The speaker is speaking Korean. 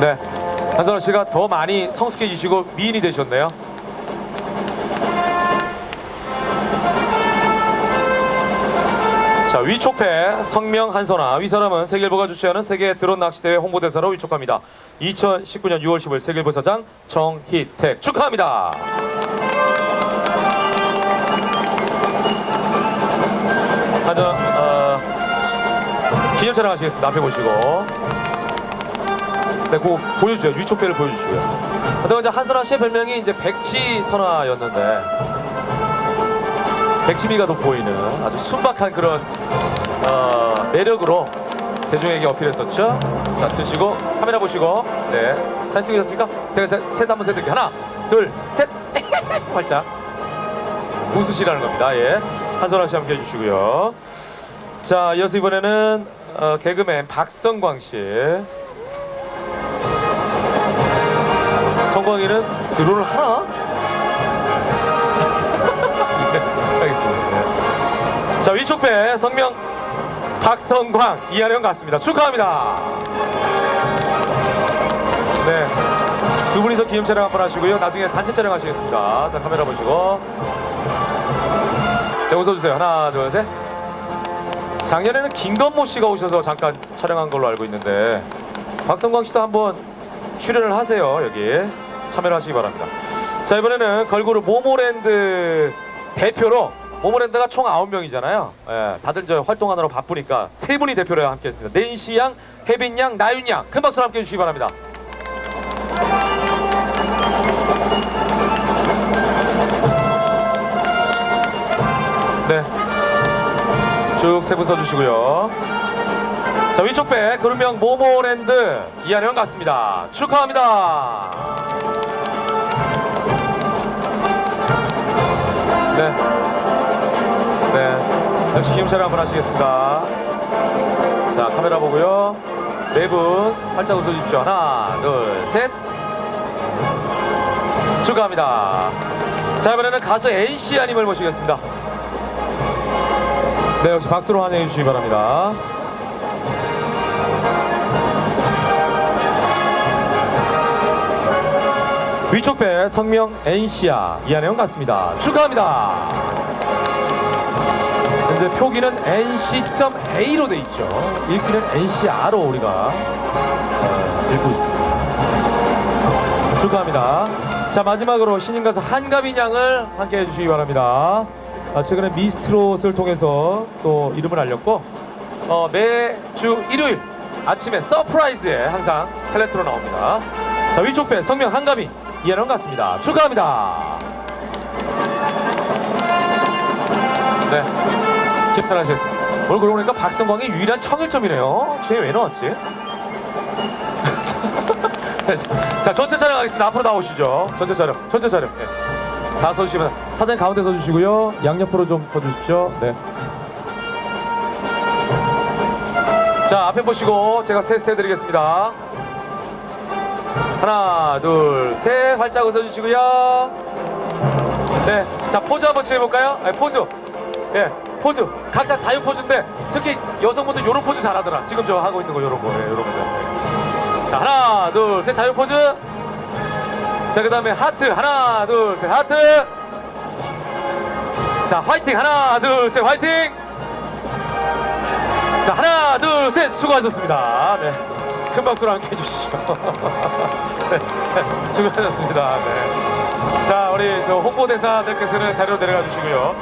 네. 한선아 씨가 더 많이 성숙해지시고 미인이 되셨네요. 자 위촉패 성명 한선아 위사람은 세계일보가 주최하는 세계 드론 낚시대회 홍보대사로 위촉합니다. 2019년 6월 10일 세계일보 사장 정희택 축하합니다. 한전 어, 기념 촬영하시겠습니다. 앞에 보시고 네, 그거 보여주세요. 위촉배를 보여주시고요. 근데 이제 한선아 씨의 별명이 이제 백치 선화였는데 백치미가 돋보이는 아주 순박한 그런 어, 매력으로 대중에게 어필했었죠. 자 드시고 카메라 보시고 네 사진 찍으셨습니까? 제가 셋, 셋 한번 세드릴게요. 하나, 둘, 셋. 활짝 웃으시라는 겁니다. 예, 한선아 씨 함께 해주시고요. 자 이어서 이번에는 어, 개그맨 박성광 씨. 성광이는 드론을 하나? 네. 자 위촉배 성명 박성광 이하령 같습니다. 축하합니다. 네. 두 분이서 기념 촬영 한번 하시고요. 나중에 단체 촬영 하시겠습니다. 자 카메라 보시고. 자 웃어주세요. 하나 둘 셋. 작년에는 김건모 씨가 오셔서 잠깐 촬영한 걸로 알고 있는데 박성광 씨도 한번 출연을 하세요 여기 참여를 하시기 바랍니다. 자 이번에는 걸그룹 모모랜드 대표로 모모랜드가 총 9명이잖아요. 예, 다들 저 활동하느라 바쁘니까 세 분이 대표로 함께 했습니다. 네인시 양, 혜빈 양, 나윤 양 큰 박수로 함께 해 주시기 바랍니다. 네 쭉 세 분 서주시고요. 자 위쪽 배 그룹명 모모랜드 이하령 같습니다. 축하합니다 역시 촬영 한번 하시겠습니다. 자 카메라 보고요. 네 분 활짝 웃어주십시오. 하나 둘 셋. 축하합니다. 자 이번에는 가수 NC아님을 모시겠습니다. 네 역시 박수로 환영해 주시기 바랍니다. 위촉배 성명 NC야. 이하영 같습니다. 축하합니다. 현재 표기는 NC.A로 돼 있죠. 읽기는 NCR로 우리가 어, 읽고 있습니다. 축하합니다. 자 마지막으로 신인 가수 한가빈 양을 함께 해주시기 바랍니다. 아, 최근에 미스트롯을 통해서 또 이름을 알렸고 어, 매주 일요일 아침에 서프라이즈에 항상 탤런트로 나옵니다. 자 위촉배 성명 한가빈 이해는 같습니다. 축하합니다. 네, 기편하시겠습니다. 오늘 그러고 보니까 박성광이 유일한 청일점이네요. 쟤왜 나왔지? 자, 전체 촬영하겠습니다. 앞으로 나오시죠. 전체 촬영, 전체 촬영. 네. 다 서주시면 사진 가운데 서주시고요. 양옆으로 좀 서주십시오. 네. 자, 앞에 보시고 제가 세세 드리겠습니다. 하나, 둘, 셋. 활짝 웃어주시고요. 네. 자, 포즈 한번 취해볼까요? 네, 포즈. 예, 포즈. 각자 자유 포즈인데 특히 여성분들 요런 포즈 잘하더라. 지금 저 하고 있는 거 요런 거. 예, 요런 거죠. 네. 자, 하나, 둘, 셋. 자유 포즈. 자, 그 다음에 하트. 하나, 둘, 셋. 하트. 자, 화이팅. 하나, 둘, 셋. 화이팅. 자, 하나, 둘, 셋. 수고하셨습니다. 네. 큰 박수로 함께 해주시죠. 네, 수고하셨습니다. 네. 자, 우리 저 홍보대사들께서는 자리로 내려가 주시고요.